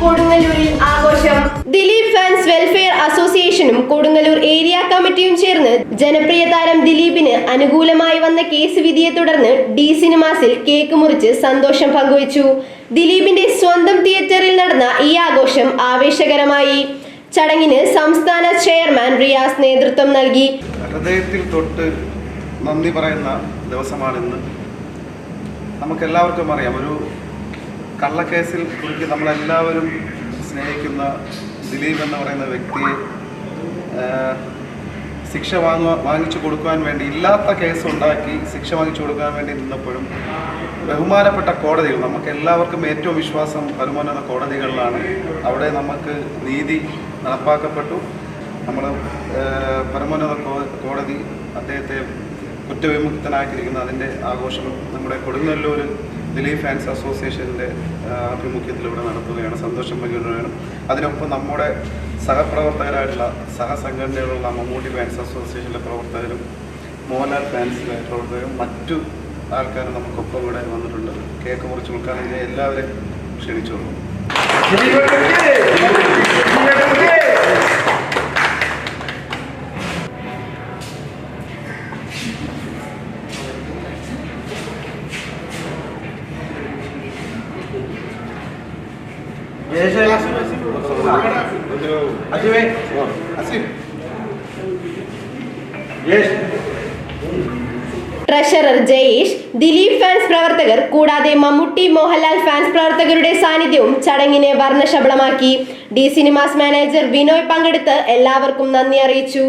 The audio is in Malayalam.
കൊടുങ്ങല്ലൂരിൽ ആഘോഷം. ദിലീപ് ഫാൻസ് വെൽഫെയർ അസോസിയേഷനും കൊടുങ്ങല്ലൂർ ഏരിയ കമ്മിറ്റിയും ചേർന്ന് ജനപ്രിയ താരം ദിലീപിന് അനുകൂലമായി വന്ന കേസ് വിധിയെ തുടർന്ന് ഡി സിനിമാസിൽ കേക്ക് മുറിച്ച് സന്തോഷം പങ്കുവച്ചു. ദിലീപിന്റെ സ്വന്തം തിയേറ്ററിൽ നടന്ന ഈ ആഘോഷം ആവേശകരമായി. ചടങ്ങിന് സംസ്ഥാന ചെയർമാൻ റിയാസ് നേതൃത്വം നൽകി. ഹൃദയത്തിൽ തൊട്ട് നന്ദി പറയുന്ന ദിവസമാണിന്ന്. നമുക്കെല്ലാവർക്കും അറിയാം. ഒരു കള്ളക്കേസിൽ കുറിച്ച് നമ്മളെല്ലാവരും സ്നേഹിക്കുന്ന ദിലീപ് എന്ന് പറയുന്ന വ്യക്തിയെ ശിക്ഷ വാങ്ങുക വാങ്ങിച്ചു കൊടുക്കുവാൻ വേണ്ടി ഇല്ലാത്ത കേസ് ഉണ്ടാക്കി ശിക്ഷ വാങ്ങിച്ചു കൊടുക്കാൻ വേണ്ടി നിന്നപ്പോഴും ബഹുമാനപ്പെട്ട കോടതികൾ നമുക്ക് എല്ലാവർക്കും ഏറ്റവും വിശ്വാസം ബഹുമാന കോടതികളിലാണ്. അവിടെ നമുക്ക് നീതി നടപ്പാക്കപ്പെട്ടു. നമ്മൾ പരമോന്നത കോടതി അദ്ദേഹത്തെ കുറ്റവിമുക്തനാക്കിയിരിക്കുന്ന അതിന്റെ ആഘോഷം നമ്മുടെ കൊടുങ്ങല്ലൂർ ദിലീപ് ഫാൻസ് അസോസിയേഷന്റെ ആഭിമുഖ്യത്തിൽ ഇവിടെ നടത്തുകയാണ്. സന്തോഷം പങ്കിടുകയാണ് അതിനൊപ്പം നമ്മുടെ സഹപ്രവർത്തകരായിട്ടുള്ള സഹസംഘടനകളുള്ള മമ്മൂട്ടി ഫാൻസ് അസോസിയേഷന്റെ പ്രവർത്തകരും മോഹൻലാൽ ഫാൻസിലെ പ്രവർത്തകരും മറ്റു ആൾക്കാരും നമുക്കൊപ്പം ഇവിടെ വന്നിട്ടുണ്ട്. കേക്ക് മുറിച്ച് കൊടുക്കാൻ എല്ലാവരെയും ക്ഷണിച്ചോളൂ. ട്രഷറർ ജയേഷ് ദിലീപ് ഫാൻസ് പ്രവർത്തകർ കൂടാതെ മമ്മൂട്ടി മോഹൻലാൽ ഫാൻസ് പ്രവർത്തകരുടെ സാന്നിധ്യവും ചടങ്ങിനെ വർണശബളമാക്കി. ഡി സിനിമാസ് മാനേജർ ബിനോയ് പങ്കെടുത്ത് എല്ലാവർക്കും നന്ദി അറിയിച്ചു.